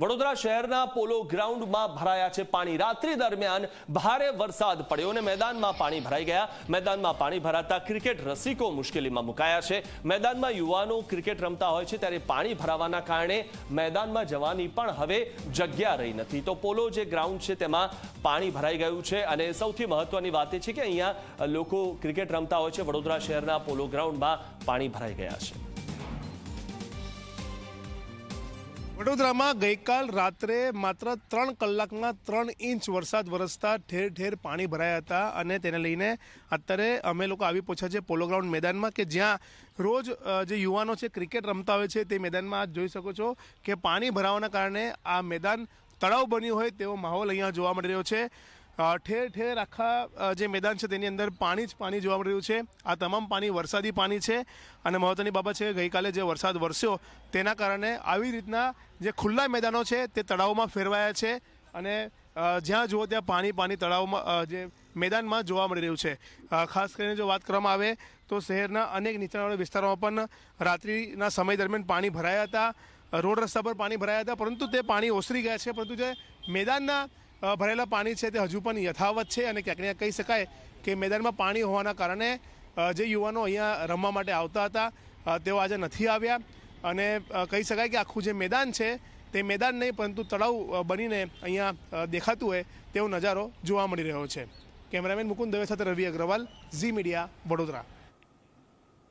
વડોદરા શહેરના પોલો ગ્રાઉન્ડમાં ભરાયા છે પાણી. રાત્રિ દરમિયાન ભારે વરસાદ પડ્યો અને મેદાનમાં પાણી ભરાઈ ગયા. મેદાનમાં પાણી ભરાતા ક્રિકેટ રસિકો મુશ્કેલીમાં મુકાયા છે. મેદાનમાં યુવાનો ક્રિકેટ રમતા હોય છે ત્યારે પાણી ભરાવાના કારણે મેદાનમાં જવાની પણ હવે જગ્યા રહી નથી. તો પોલો જે ગ્રાઉન્ડ છે તેમાં પાણી ભરાઈ ગયું છે અને સૌથી મહત્વની વાત એ છે કે અહીંયા લોકો ક્રિકેટ રમતા હોય છે. વડોદરા શહેરના પોલો ગ્રાઉન્ડમાં પાણી ભરાઈ ગયા છે. વડોદરામાં ગઈકાલ રાત્રે માત્ર ત્રણ કલાકમાં ત્રણ ઇંચ વરસાદ વરસતા ઠેર ઠેર પાણી ભરાયા હતા અને તેને લઈને અત્યારે અમે લોકો આવી પહોંચ્યા છે પોલો ગ્રાઉન્ડ મેદાનમાં કે જ્યાં રોજ જે યુવાનો છે, ક્રિકેટ રમતા હોય છે તે મેદાનમાં આજ જોઈ શકો છો કે પાણી ભરાવાના કારણે આ મેદાન તળાવ બન્યું હોય તેવો માહોલ અહીંયા જોવા મળી રહ્યો છે. ઠેર ઠેર આખા જે મેદાન છે તેની અંદર પાણી જ પાણી જોવા મળી રહ્યું છે. આ તમામ પાણી વરસાદી પાણી છે અને મહત્વની બાબત છે ગઈકાલે જે વરસાદ વરસ્યો તેના કારણે આવી રીતના જે ખુલ્લા મેદાનો છે તે તળાવમાં ફેરવાયા છે અને જ્યાં જુઓ ત્યાં પાણી પાણી તળાવમાં જે મેદાનમાં જોવા મળી રહ્યું છે. ખાસ કરીને જો વાત કરવામાં આવે તો શહેરના અનેક નીચાણવાળા વિસ્તારોમાં પણ રાત્રિના સમય દરમિયાન પાણી ભરાયા હતા. રોડ રસ્તા પર પાણી ભરાયા હતા પરંતુ તે પાણી ઓસરી ગયા છે પરંતુ જે મેદાનના ભરેલા પાણી છે તે હજુ પણ યથાવત છે અને ક્યાંક ને કહી શકાય કે મેદાનમાં પાણી હોવાના કારણે જે યુવાનો અહીંયા રમવા માટે આવતા હતા તેઓ આજે નથી આવ્યા. અને કહી શકાય કે આખું જે મેદાન છે તે મેદાન નહીં, પરંતુ તળાવ બનીને અહીંયા દેખાતું હોય તેવો નજારો જોવા મળી રહ્યો છે. કેમેરામેન મુકુંદ દવે સાથે રવિ અગ્રવાલ, ઝી મીડિયા, વડોદરા.